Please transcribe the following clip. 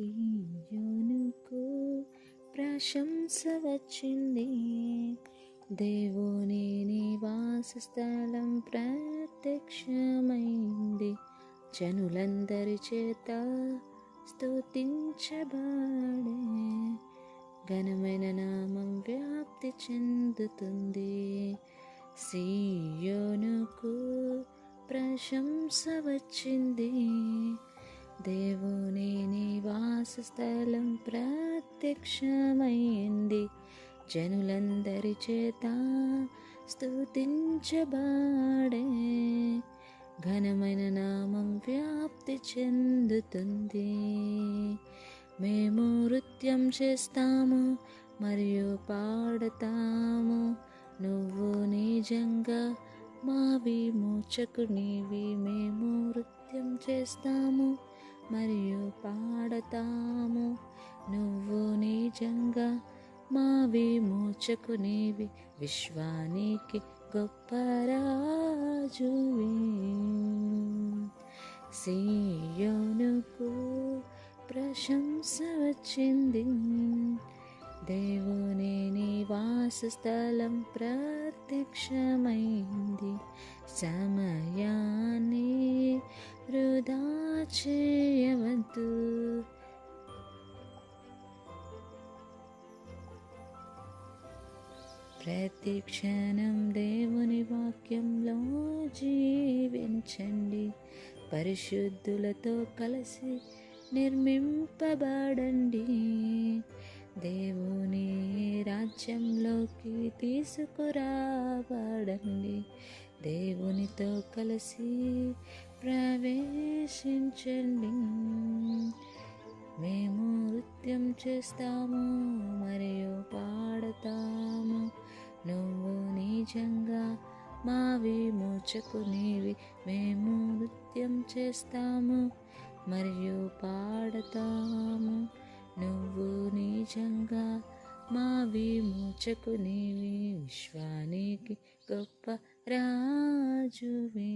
సీయోనుకు ప్రశంస వచ్చింది. దేవుని నివాస స్థలం ప్రత్యక్షమైంది. జనులందరి చేత స్తుతించబడే ఘనమైన నామం వ్యాప్తి చెందుతుంది. సీయోనుకు ప్రశంస వచ్చింది. దేవుని నివాస స్థలం ప్రత్యక్షమైంది. జనులందరి చేత స్తుతించబాడే ఘనమైన నామం వ్యాప్తి చెందుతుంది. మేము నృత్యం చేస్తాము మరియు పాడతాము. నువ్వు నిజంగా మా విమోచకునివి. మేము నృత్యం చేస్తాము. మరియు పాడతాము. నువ్వు నిజంగా మా విమోచకునివి విశ్వానికి గొప్ప రాజువి. సీయోనుకు ప్రశంస వచ్చింది. దేవుని నివాస స్థలం ప్రత్యక్షమైంది. సమయాన్ని చేయవద్దు. ప్రతి క్షణం దేవుని వాక్యంలో జీవించండి. పరిశుద్ధులతో కలిసి నిర్మింపబడండి. దేవుని రాజ్యంలోకి తీసుకురాబడండి. దేవునితో కలిసి ప్రవేశించండి. మేము నృత్యం చేస్తాము మరియు పాడతాము. నువ్వు నిజంగా మా విమోచకునివి మేము నృత్యం చేస్తాము మరియు పాడతాము. నువ్వు నిజంగా మా విమోచకునివి విశ్వానికి గొప్ప రాజువి